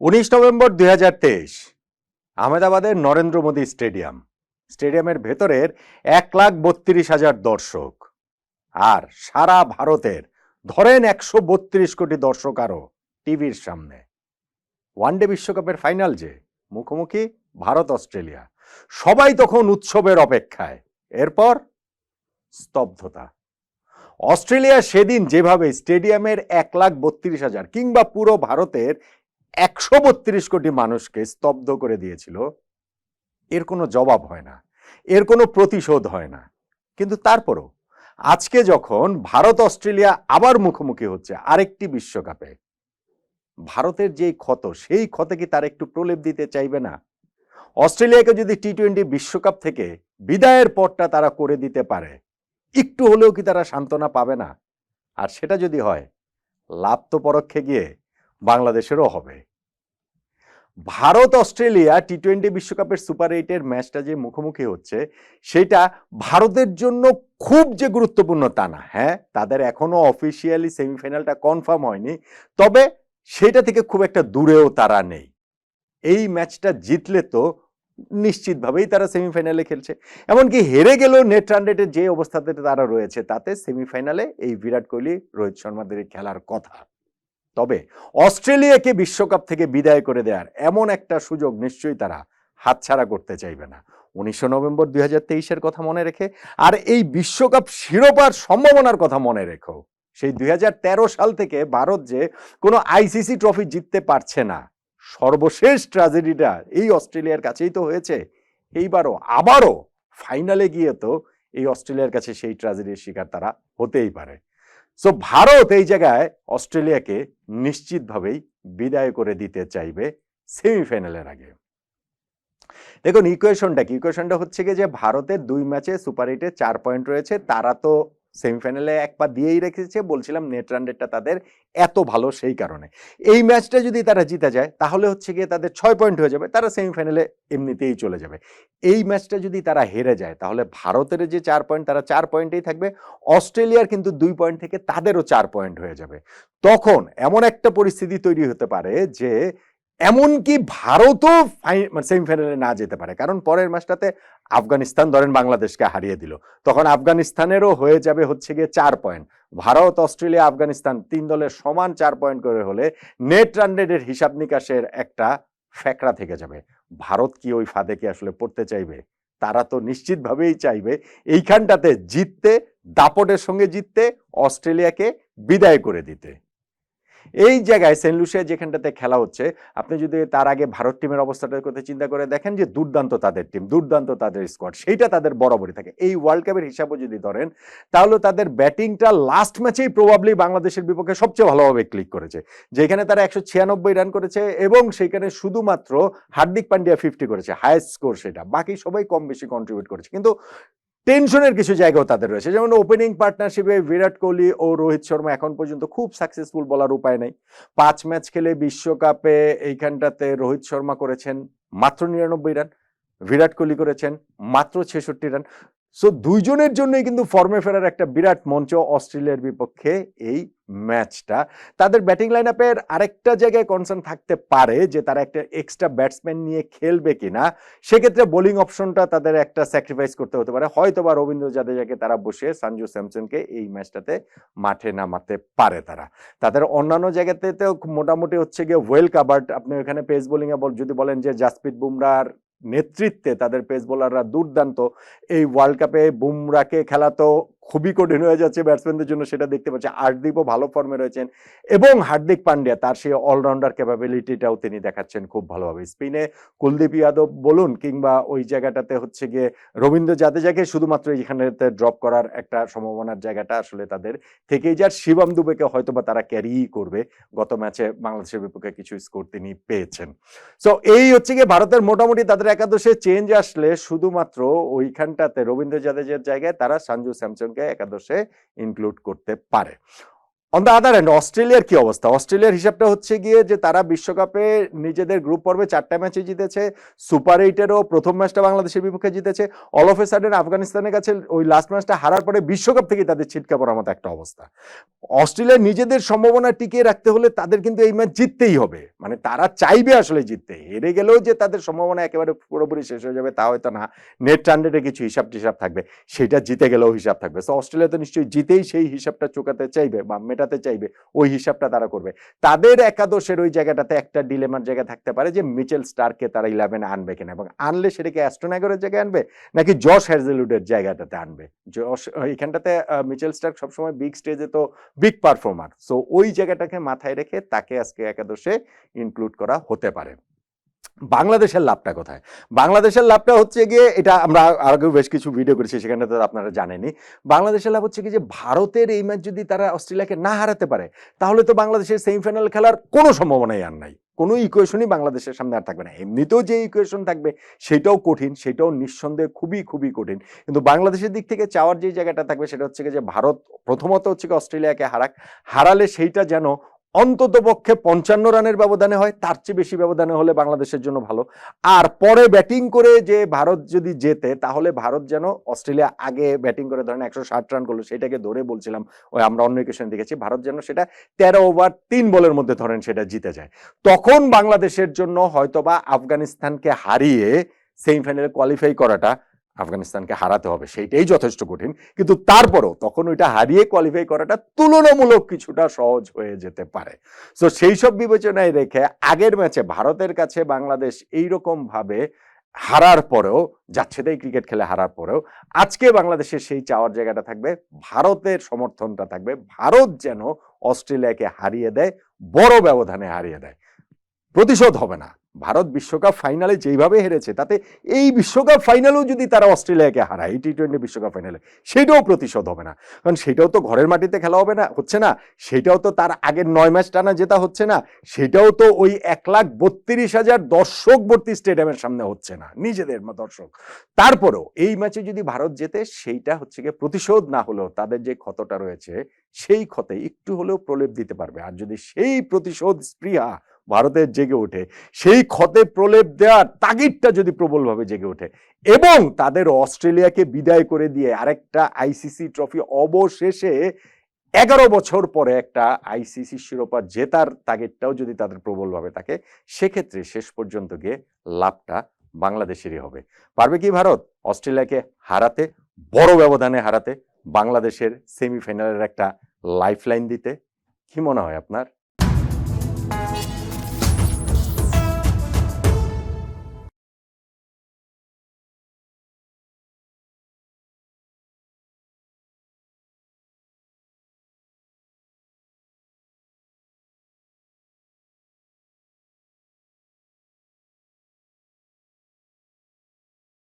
উনিশ নভেম্বর দুই হাজার তেইশ, আহমেদাবাদের নরেন্দ্র মোদী স্টেডিয়াম। স্টেডিয়ামের ভেতরের এক লাখ বত্রিশ হাজার দর্শক। আর সারা ভারতের ধরেন একশো বত্রিশ কোটি দর্শক আরও টিভির সামনে। ওয়ানডে বিশ্বকাপের ফাইনাল যে, মুখোমুখি ভারত অস্ট্রেলিয়া। সবাই তখন উৎসবের অপেক্ষায়। এরপর স্তব্ধতা। অস্ট্রেলিয়া সেদিন যেভাবে স্টেডিয়ামের এক লাখ বত্রিশ হাজার কিংবা পুরো ভারতের একশো বত্রিশ কোটি মানুষকে স্তব্ধ করে দিয়েছিল। এর কোনো জবাব হয় না, এর কোনো প্রতিশোধ হয় না। কিন্তু তারপরও, আজকে যখন ভারত অস্ট্রেলিয়া আবার মুখোমুখি হচ্ছে আরেকটি বিশ্বকাপে, ভারতের যেই ক্ষত, সেই ক্ষতে কি তার একটু প্রলেপ দিতে চাইবে না? অস্ট্রেলিয়াকে যদি টি টোয়েন্টি বিশ্বকাপ থেকে বিদায়ের পরটা তারা করে দিতে পারে, একটু হলেও কি তারা সান্ত্বনা পাবে না? আর সেটা যদি হয়, লাভ তো পরোক্ষে গিয়ে বাংলাদেশেরও হবে। ভারত, অস্ট্রেলিয়া টি টোয়েন্টি বিশ্বকাপের সুপার এইটের ম্যাচটা যে মুখোমুখি হচ্ছে, সেটা ভারতের জন্য খুব যে গুরুত্বপূর্ণ তা না। হ্যাঁ তাদের এখনও অফিসিয়ালি সেমিফাইনালটা কনফার্ম হয়নি, তবে সেটা থেকে খুব একটা দূরেও তারা নেই। এই ম্যাচটা জিতলে তো নিশ্চিতভাবেই তারা সেমিফাইনালে খেলছে। এমনকি হেরে গেলেও নেট রান রেটের যে অবস্থাতে তারা রয়েছে, তাতে সেমিফাইনালে এই বিরাট কোহলি, রোহিত শর্মাদের খেলার কথা। তবে অস্ট্রেলিয়াকে বিশ্বকাপ থেকে বিদায় করে দেওয়ার এমন একটা সুযোগ নিশ্চয়ই তারা হাতছাড়া করতে চাইবে না। উনিশশো নভেম্বর দুই হাজার কথা মনে রেখে, আর এই বিশ্বকাপ শিরোপার সম্ভাবনার কথা মনে রেখো। সেই দু হাজার তেরো সাল থেকে ভারত যে কোনো আইসিসি ট্রফি জিততে পারছে না, সর্বশেষ ট্র্যাজেডিটা এই অস্ট্রেলিয়ার কাছেই তো হয়েছে। এইবারও, আবারও ফাইনালে গিয়ে তো এই অস্ট্রেলিয়ার কাছে সেই ট্র্যাজেডির শিকার তারা হতেই পারে। সো ভারত এই জায়গায় অস্ট্রেলিয়াকে নিশ্চিতভাবেই বিদায় করে দিতে চাইবে সেমিফাইনালের আগে। দেখুন ইকুয়েশনটা কি? ইকুয়েশনটা হচ্ছে কি যে ভারতের দুই ম্যাচে সুপার এইটে চার পয়েন্ট রয়েছে, তারা তো সেমিফাইনালে এক পা দিয়েই রেখেছে, বলছিলাম নেট রান রেটটা তাদের এত ভালো সেই কারণে। এই ম্যাচটা যদি তারা জিতে যায়, তাহলে হচ্ছে গিয়ে তাদের ছয় পয়েন্ট হয়ে যাবে, তারা সেমিফাইনালে এমনিতেই চলে যাবে। এই ম্যাচটা যদি তারা হেরে যায়, তাহলে ভারতের যে চার পয়েন্ট তারা চার পয়েন্টেই থাকবে, অস্ট্রেলিয়ার কিন্তু দুই পয়েন্ট থেকে তাদেরও চার পয়েন্ট হয়ে যাবে। তখন এমন একটা পরিস্থিতি তৈরি হতে পারে যে এমনকি ভারতও মানে সেমিফাইনালে না যেতে পারে। কারণ পরের ম্যাচটাতে আফগানিস্তান ধরেন বাংলাদেশকে হারিয়ে দিল। তখন আফগানিস্তানেরও হয়ে যাবে হচ্ছে গিয়ে চার পয়েন্ট ভারত, অস্ট্রেলিয়া, আফগানিস্তান তিন দলের সমান চার পয়েন্ট করে হলে নেট রান হিসাব নিকাশের একটা ফ্যাকড়া থেকে যাবে। ভারত কি ওই ফাঁদে কি আসলে পড়তে চাইবে? তারা তো নিশ্চিতভাবেই চাইবে এইখানটাতে জিততে, দাপটের সঙ্গে জিততে, অস্ট্রেলিয়াকে বিদায় করে দিতে। এই জায়গায় সেন্ট লুসিয়া যেখানটাতে খেলা হচ্ছে, আপনি যদি তার আগে ভারত টিমের অবস্থাটার কথা চিন্তা করে দেখেন যে দুর্দান্ত তাদের টিম, দুর্দান্ত তাদের স্কোয়াড সেইটা তাদের বরাবরই থাকে। এই ওয়ার্ল্ড কাপের হিসাবও যদি ধরেন, তাহলে তাদের ব্যাটিংটা লাস্ট ম্যাচেই প্রবাবলি বাংলাদেশের বিপক্ষে সবচেয়ে ভালোভাবে ক্লিক করেছে। যেখানে তারা একশো ছিয়ানব্বই রান করেছে এবং সেখানে শুধুমাত্র হার্দিক পান্ডিয়া ফিফটি করেছে হায়েস্ট স্কোর সেটা। বাকি সবাই কম বেশি কন্ট্রিবিউট করেছে। কিন্তু টেনশনের কিছু জায়গাও তাদের রয়েছে। যেমন ওপেনিং পার্টনারশিপে বিরাট কোহলি ও রোহিত শর্মা এখন পর্যন্ত খুব সাকসেসফুল বলার উপায় নেই। পাঁচ ম্যাচ খেলে বিশ্বকাপে এইখানটাতে রোহিত শর্মা করেছেন মাত্র নিরানব্বই রান বিরাট কোহলি করেছেন মাত্র ছেষট্টি রান সো দুইজনের জন্যই কিন্তু ফর্মে ফেরার একটা বিরাট মঞ্চ অস্ট্রেলিয়ার বিপক্ষে এই ম্যাচটা তাদের ব্যাটিং লাইন আপের আরেকটা জায়গায় কনসার্ন থাকতে পারে যে তারা একটা এক্সট্রা ব্যাটসম্যান নিয়ে খেলবে কিনা। সেক্ষেত্রে বোলিং অপশনটা তাদের একটা স্যাক্রিফাইস করতে হতে পারে। হয়তো বা রবীন্দ্র জাদেজাকে তারা বসে সঞ্জু স্যামসনকে এই ম্যাচটাতে মাঠে নামাতে পারে তারা। তাদের অন্যান্য জায়গাতে তো মোটামুটি হচ্ছে গিয়ে ওয়েল কাভার্ড আপনি ওখানে পেস বোলিংয়ে যদি বলেন যে জাসপ্রীত বুমরার নেতৃত্বে তাদের পেস বোলাররা দুর্দান্ত। এই ওয়ার্ল্ড কাপে বুমরাকে খেলা তো খুবই কঠিন হয়ে যাচ্ছে ব্যাটসম্যানদের জন্য, সেটা দেখতে পাচ্ছি। হার্দিকও ভালো ফর্মে রয়েছেন এবং হার্দিক পান্ডিয়া, তার সেই অলরাউন্ডার ক্যাপাবিলিটিটাও তিনি দেখাচ্ছেন খুব ভালোভাবে। স্পিনে কুলদীপ যাদব বলুন কিংবা ওই জায়গাটাতে হচ্ছে গিয়ে রবীন্দ্র জাদেজাকে শুধুমাত্র এইখানেতে ড্রপ করার একটা সম্ভাবনার জায়গাটা আসলে তাদের থেকেই যার শিবম দুবেকে হয়তো বা তারা ক্যারিই করবে। গত ম্যাচে বাংলাদেশের বিপক্ষে কিছু স্কোর তিনি পেয়েছেন। সো এই হচ্ছে গিয়ে ভারতের মোটামুটি তাদের একাদশে চেঞ্জ আসলে শুধুমাত্র ওইখানটাতে রবীন্দ্র জাদেজের জায়গায় তারা সঞ্জু একাদশে ইনক্লুড করতে পারে। অন দ্য আদার হ্যান্ড অস্ট্রেলিয়ার কি অবস্থা? অস্ট্রেলিয়ার হিসাবটা হচ্ছে গিয়ে যে তারা বিশ্বকাপে নিজেদের গ্রুপ পর্বে চারটা ম্যাচে জিতেছে সুপার এইটেরও প্রথম ম্যাচটা বাংলাদেশের বিপক্ষে জিতেছে অল অফ এ সাডেন আফগানিস্তানের কাছে ওই লাস্ট ম্যাচটা হারার পরে বিশ্বকাপ থেকে তাদের ছিটকা পড়ার মতো একটা অবস্থা। অস্ট্রেলিয়া নিজেদের সম্ভাবনা টিকিয়ে রাখতে হলে তাদের কিন্তু এই ম্যাচ জিততেই হবে। মানে তারা চাইবে আসলে জিততে। হেরে গেলেও যে তাদের সম্ভাবনা একেবারে পুরোপুরি শেষ হয়ে যাবে, তা হয়তো না। নেট রানডেটে কিছু হিসাব টিসাব থাকবে। সেটা জিতে গেলেও হিসাব থাকবে। তো অস্ট্রেলিয়া তো নিশ্চয়ই জিতেই সেই হিসাবটা চোকাতে চাইবে, বা মেটাতে চাইবে, ওই হিসাবটা তারা করবে। তাদের একাদশের ওই জায়গাটাতে একটা ডিলেমার জায়গা থাকতে পারে যে মিচেল স্টারকে তারা ইলেভেনে আনবে কিনা এবং আনলে সেটাকে অ্যাস্ট্রোনাগরের জায়গায় আনবে নাকি জশ হ্যাজেলুডের জায়গাটাতে আনবে? জশ এখানটাতে মিচেল স্টার্ক সবসময় বিগ স্টেজে তো বিগ পারফর্মার সো ওই জায়গাটাকে মাথায় রেখে তাকে আজকে একাদশে ইনক্লুড করা হতে পারে। বাংলাদেশের লাভটা কোথায়? বাংলাদেশের লাভটা হচ্ছে গিয়ে এটা আমরা আগেও বেশ কিছু ভিডিও করেছি, সেখানে তো আপনারা জানেনই। বাংলাদেশের লাভ হচ্ছে কি যে ভারতের এই ম্যাচ যদি তারা অস্ট্রেলিয়াকে না হারাতে পারে, তাহলে তো বাংলাদেশের সেমিফাইনাল খেলার কোনো সম্ভাবনাই আর নাই। কোনো ইকুয়েশনই বাংলাদেশের সামনে আর থাকবে না। এমনিতেও যে ইকুয়েশন থাকবে, সেটাও কঠিন, সেটাও নিঃসন্দেহে খুবই খুবই কঠিন। কিন্তু বাংলাদেশের দিক থেকে চাওয়ার যে জায়গাটা থাকবে, সেটা হচ্ছে যে ভারত প্রথমত হচ্ছে অস্ট্রেলিয়াকে হারাক, হারালে সেইটা যেন অন্তত পক্ষে পঞ্চান্ন রানের ব্যবধানে হয়, তার চেয়ে বেশি ব্যবধানে হলে বাংলাদেশের জন্য ভালো। আর পরে ব্যাটিং করে যে ভারত যদি জেতে, তাহলে ভারত যেন অস্ট্রেলিয়া আগে ব্যাটিং করে ধরেন একশো ষাট রান করল, সেটাকে ধরে বলছিলাম, ওই আমরা অন্য ইকুয়েশন দেখেছি, ভারত যেন সেটা তেরো ওভার তিন বলের মধ্যে ধরেন সেটা জিতে যায়। তখন বাংলাদেশের জন্য হয়তোবা আফগানিস্তানকে হারিয়ে সেমিফাইনালে কোয়ালিফাই করাটা আফগানিস্তানকে হারাতে হবে, সেইটাই যথেষ্ট কঠিন। কিন্তু তারপরও তখন ওইটা হারিয়ে কোয়ালিফাই করাটা তুলনামূলক কিছুটা সহজ হয়ে যেতে পারে। সো সেই সব বিবেচনায় রেখে আগের ম্যাচে ভারতের কাছে বাংলাদেশ এইরকম ভাবে হারার পরেও, যাচ্ছে তাই ক্রিকেট খেলে হারার পরেও, আজকে বাংলাদেশের সেই চাওয়ার জায়গাটা থাকবে, ভারতের সমর্থনটা থাকবে, ভারত যেন অস্ট্রেলিয়াকে হারিয়ে দেয়, বড় ব্যবধানে হারিয়ে দেয়। প্রতিশোধ হবে না। ভারত বিশ্বকাপ ফাইনালে যেইভাবে হেরেছে, তাতে এই বিশ্বকাপ ফাইনালেও যদি তারা অস্ট্রেলিয়াকে হারায়, এই টি টোয়েন্টি বিশ্বকাপ ফাইনালে, সেটাও প্রতিশোধ হবে না। কারণ সেটাও তো ঘরের মাটিতে খেলা হবে না, হচ্ছে না? সেটাও তো তার আগের নয় ম্যাচ টানা জেতা হচ্ছে না? সেটাও তো ওই এক লাখ বত্রিশ হাজার দর্শক ভর্তি স্টেডিয়ামের সামনে হচ্ছে না, নিজেদের দর্শক। তারপরেও এই ম্যাচে যদি ভারত জেতে, সেইটা হচ্ছে গিয়ে প্রতিশোধ না হলেও তাদের যে ক্ষতটা রয়েছে, সেই ক্ষতে একটু হলেও প্রলেপ দিতে পারবে। আর যদি সেই প্রতিশোধ স্পৃহা ভারতের জেগে ওঠে। সেই ক্ষতে প্রলেপ দেওয়ার তাগিদটা যদি প্রবলভাবে জেগে ওঠে, এবং তাদের অস্ট্রেলিয়াকে বিদায় করে দিয়ে আরেকটা আইসিসি ট্রফি অবশেষে এগারো বছর পরে একটা আইসিসি শিরোপা জেতার তাগিদটাও যদি তাদের প্রবলভাবে থাকে, সেক্ষেত্রে শেষ পর্যন্ত গিয়ে লাভটা বাংলাদেশেরই হবে। পারবে কি ভারত? অস্ট্রেলিয়াকে হারাতে, বড় ব্যবধানে হারাতে, বাংলাদেশের সেমিফাইনালের একটা লাইফলাইন দিতে? কি মনে হয় আপনার?